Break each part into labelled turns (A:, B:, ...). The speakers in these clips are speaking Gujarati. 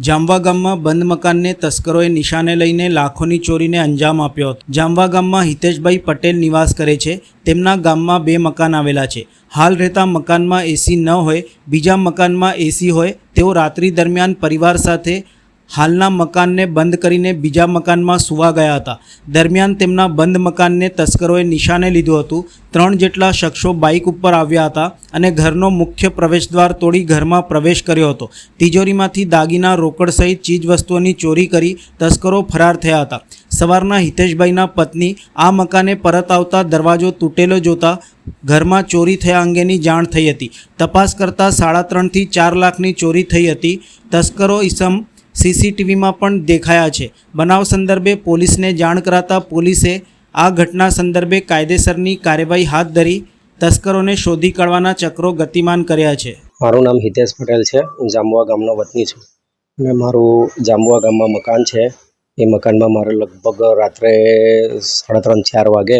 A: જામવા ગામમાં બંધ મકાનને તસ્કરોએ નિશાને લઈને લાખોની ચોરીને અંજામ આપ્યો હતો. જામવા ગામમાં હિતેશભાઈ પટેલ નિવાસ કરે છે. તેમના ગામમાં બે મકાન આવેલા છે. હાલ રહેતા મકાનમાં એસી ન હોય, બીજા મકાનમાં એસી હોય, તેઓ રાત્રિ દરમિયાન પરિવાર સાથે હાલના મકાનને બંધ કરીને બીજા મકાનમાં સુવા ગયા હતા. દરમિયાન તેમના બંધ મકાનને તસ્કરોએ નિશાને લીધું હતું. ત્રણ જેટલા શખ્સો બાઇક ઉપર આવ્યા હતા અને ઘરનો મુખ્ય પ્રવેશદ્વાર તોડી ઘરમાં પ્રવેશ કર્યો હતો. તિજોરીમાંથી દાગીના, રોકડ સહિત ચીજવસ્તુઓની ચોરી કરી તસ્કરો ફરાર થયા હતા. સવારના હિતેશભાઈના પત્ની આ મકાને પરત આવતા દરવાજો તૂટેલો જોતા ઘરમાં ચોરી થયા અંગેની જાણ થઈ હતી. તપાસ કરતાં સાડા ત્રણથી ચાર લાખની ચોરી થઈ હતી. તસ્કરો ઈસમ સીસીટીવીમાં પણ દેખાયા છે. બનાવ સંદર્ભે પોલીસને જાણ કરાતા પોલીસે આ ઘટના સંદર્ભે કાયદેસરની કાર્યવાહી હાથ ધરી તસ્કરોને શોધી કાઢવાના ચક્રો ગતિમાન કર્યા છે.
B: મારું નામ હિતેશ પટેલ છે. હું જાંબુઆ ગામનો વતની છું. અને મારું જાંબુઆ ગામમાં મકાન છે. એ મકાનમાં મારે લગભગ રાત્રે સાડા ત્રણ, ચાર વાગે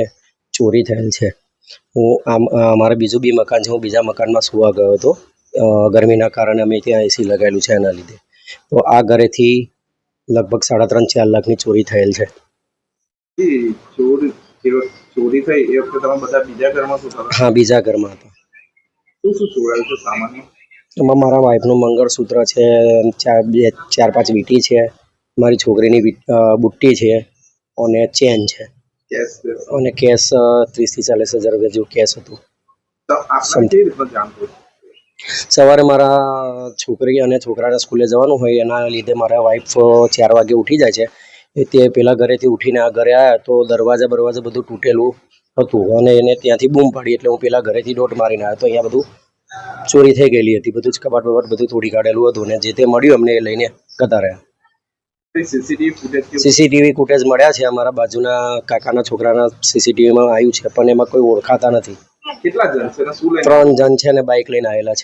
B: ચોરી થયેલ છે. હું આમ મારે બીજું બી મકાન છે. હું બીજા મકાનમાં સુવા ગયો હતો. ગરમીના કારણે અમે ત્યાં એસી લગાવેલું છે એના લીધે. તો આ ઘરેથી લગભગ સાડા ત્રણ ચાર લાખની ચોરી થયેલ છે.
C: ચોરી થઈ એ વખતે તમે બધા બીજા ઘરમાં શું કરો?
B: હા બીજા ઘરમાં હતા.
C: શું શું ચોરાયું છે સામાન્ય?
B: એમાં મારા વાઈફનું મંગળસૂત્ર છે ચાર બે ચાર પાંચ વીટી છે મારી છોકરીની બુટ્ટી છે અને ચેન છે. અને કેશ ત્રીસથી ચાલીસ હજાર રૂપિયા જેવું કેશ હતું.
C: તો
B: સવારે મારા છોકરી અને છોકરાને સ્કૂલે જવાનું હોય એના લીધે મારા વાઈફ ચાર વાગે ઉઠી જાય છે. એ તે પહેલાં ઘરેથી ઉઠીને આ ઘરે આવ્યા તો દરવાજા બરવાજા બધું તૂટેલું હતું અને એને ત્યાંથી બૂમ પાડી એટલે હું પેલા ઘરેથી દોટ મારીને આવ્યો તો અહીંયા બધું ચોરી થઈ ગયેલી હતી. બધું જ કબાટ બબાટ બધું તોડી કાઢેલું હતું ને જે તે મળ્યું અમને એ લઈને જતા રહ્યા.
C: સીસીટીવી ફૂટેજ
B: મળ્યા છે અમારા બાજુના કાકાના છોકરાના સીસીટીવીમાં આવ્યું છે પણ એમાં કોઈ ઓળખાતા નથી.
C: કેટલા જણ છે? અને
B: ત્રણ જણ છે ને બાઇક લઈને આવેલા છે.